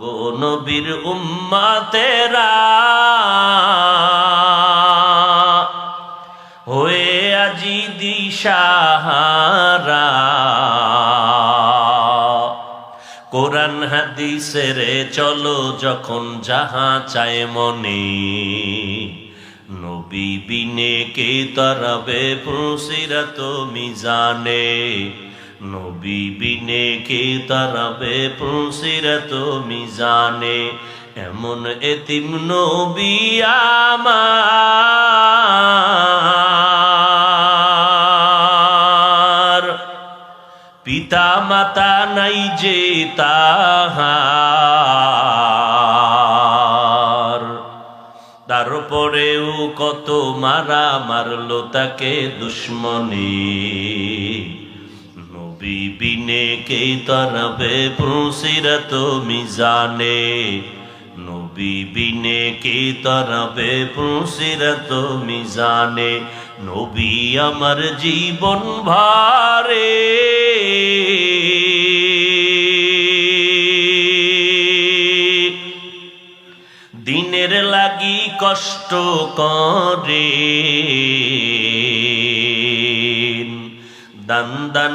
গো নবীর উম্মাতেরা। হয়ে আজি দিশাহারা। কোরআন হাদিসের চলো যখন যাহা চায় মনে। নবী বিনে কে তরবে ফুসিরত মিজানে। নবী বিনে কে তরবে ফুসিরত মিজানে, এমন এতিম নবী আমার। পিতা মাতা নাই যে তাহার। তারপরেও কত মারা মারলো তাকে দুশ্মনী। নবী বিনে কে তরবে প্রসিরত মিজানে নবী বিনে কে তরবে প্রসিরত মিজানে নবী আমার জীবন ভারে দিনের লাগি কষ্ট করে দান দান